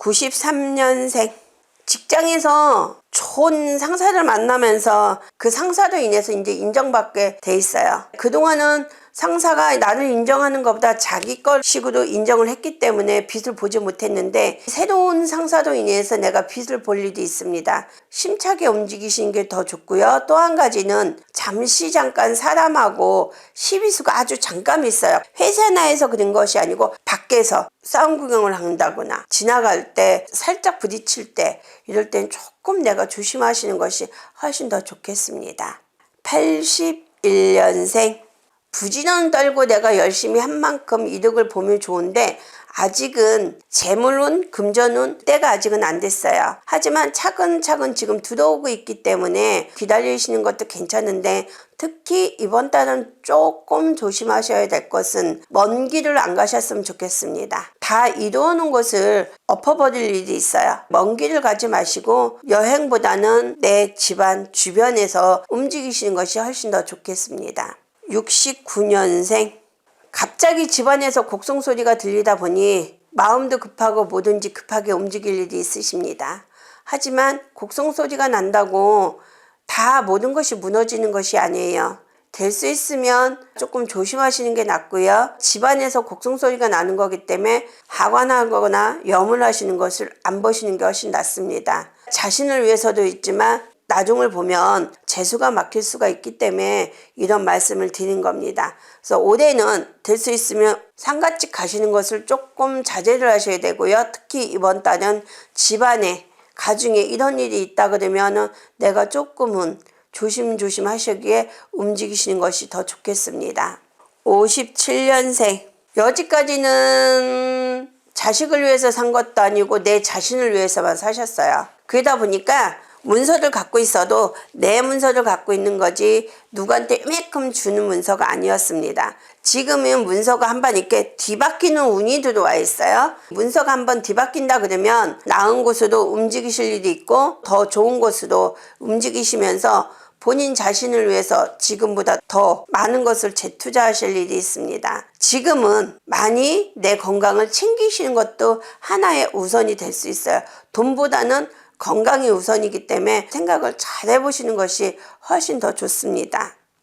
93년생. 직장에서 좋은 상사를 만나면서 그 상사로 인해서 이제 인정받게 돼 있어요. 그동안은 상사가 나를 인정하는 것보다 자기 것식으로 인정을 했기 때문에 빚을 보지 못했는데 새로운 상사로 인해서 내가 빚을 볼 일이 있습니다. 심차게 움직이시는 게 더 좋고요. 또 한 가지는 잠시 잠깐 사람하고 시비수가 아주 잠깐 있어요. 회사 내에서 그런 것이 아니고 밖에서 싸움 구경을 한다거나 지나갈 때 살짝 부딪힐 때 이럴 땐 조금 내가 조심하시는 것이 훨씬 더 좋겠습니다. 81년생 부진은 떨고 내가 열심히 한 만큼 이득을 보면 좋은데 아직은 재물운 금전운 때가 아직은 안 됐어요. 하지만 차근차근 지금 들어오고 있기 때문에 기다리시는 것도 괜찮은데 특히 이번 달은 조금 조심하셔야 될 것은 먼 길을 안 가셨으면 좋겠습니다. 다 이루어놓은 것을 엎어버릴 일이 있어요. 먼 길을 가지 마시고 여행보다는 내 집안 주변에서 움직이시는 것이 훨씬 더 좋겠습니다. 69년생 갑자기 집안에서 곡성 소리가 들리다 보니 마음도 급하고 뭐든지 급하게 움직일 일이 있으십니다. 하지만 곡성 소리가 난다고 다 모든 것이 무너지는 것이 아니에요. 될 수 있으면 조금 조심하시는 게 낫고요. 집안에서 곡성 소리가 나는 거기 때문에 하관하거나 염을 하시는 것을 안 보시는 게 훨씬 낫습니다. 자신을 위해서도 있지만 나중을 보면 재수가 막힐 수가 있기 때문에 이런 말씀을 드린 겁니다. 그래서 올해는 될 수 있으면 상가집 가시는 것을 조금 자제를 하셔야 되고요. 특히 이번 달은 집안에 가중에 이런 일이 있다 그러면은 내가 조금은 조심조심 하시기에 움직이시는 것이 더 좋겠습니다. 57년생 여지까지는 자식을 위해서 산 것도 아니고 내 자신을 위해서만 사셨어요. 그러다 보니까 문서를 갖고 있어도 내 문서를 갖고 있는 거지 누구한테 이만큼 주는 문서가 아니었습니다. 지금은 문서가 한 번 이렇게 뒤바뀌는 운이 들어와 있어요. 문서가 한 번 뒤바뀐다 그러면 나은 곳으로 움직이실 일이 있고 더 좋은 곳으로 움직이시면서 본인 자신을 위해서 지금보다 더 많은 것을 재투자하실 일이 있습니다. 지금은 많이 내 건강을 챙기시는 것도 하나의 우선이 될 수 있어요. 돈보다는 건강이 우선이기 때문에 생각을 잘 해보시는 것이 훨씬 더 좋습니다.